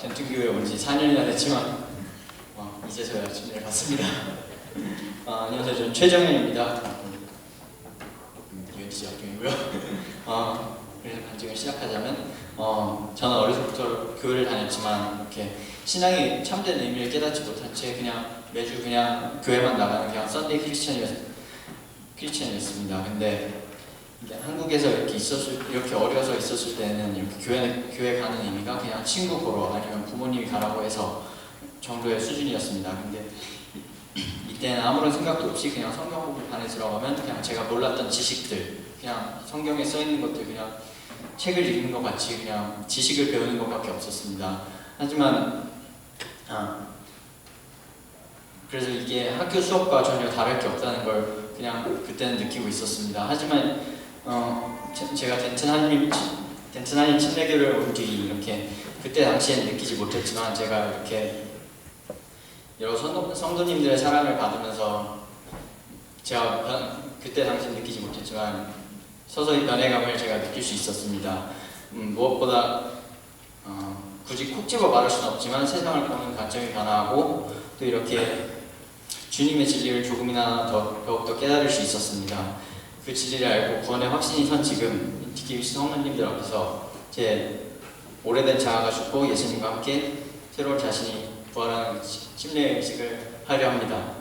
제가 덴튼교회 온 지 4년이나 됐지만 어, 이제서야 침례를 받습니다. 어, 안녕하세요. 저는 최정현입니다. 음, 지역경이고요. 어, 그래서 간증을 시작하자면 어, 저는 어려서부터 교회를 다녔지만 이렇게 신앙의 참된 의미를 깨닫지 못한 채 그냥 매주 그냥 교회만 나가는 그냥 썬데이 크리스천이었, 크리스천이었습니다. 근데 한국에서 이렇게 있었을 이렇게 어려서 있었을 때는 이렇게 교회 교회 가는 의미가 그냥 친구 보러 아니면 부모님이 가라고 해서 정도의 수준이었습니다. 근데 이때는 아무런 생각도 없이 그냥 성경 공부반에 들어가면 그냥 제가 몰랐던 지식들 그냥 성경에 써 있는 것들 그냥 책을 읽는 것 같이 그냥 지식을 배우는 것밖에 없었습니다. 하지만 아, 그래서 이게 학교 수업과 전혀 다를 게 없다는 걸 그냥 그때는 느끼고 있었습니다. 하지만 어, 제- 제가 덴튼 하나님 덴튼 하나님 침례교를 온 뒤 이렇게 그때 당시엔 느끼지 못했지만 제가 이렇게 여러 성도, 성도님들의 사랑을 받으면서 제가 변- 그때 당시 느끼지 못했지만 서서히 변해감을 제가 느낄 수 있었습니다. 음, 무엇보다 어, 굳이 콕 집어 말할 수는 없지만 세상을 보는 관점이 변화하고 또 이렇게 주님의 진리를 조금이나 더 더욱더 깨달을 수 있었습니다. 그 진리를 알고 구원의 확신이 선 지금 특히 성도님들 앞에서 제 오래된 자아가 죽고 예수님과 함께 새로운 자신이 부활하는 침례 의식을 하려 합니다.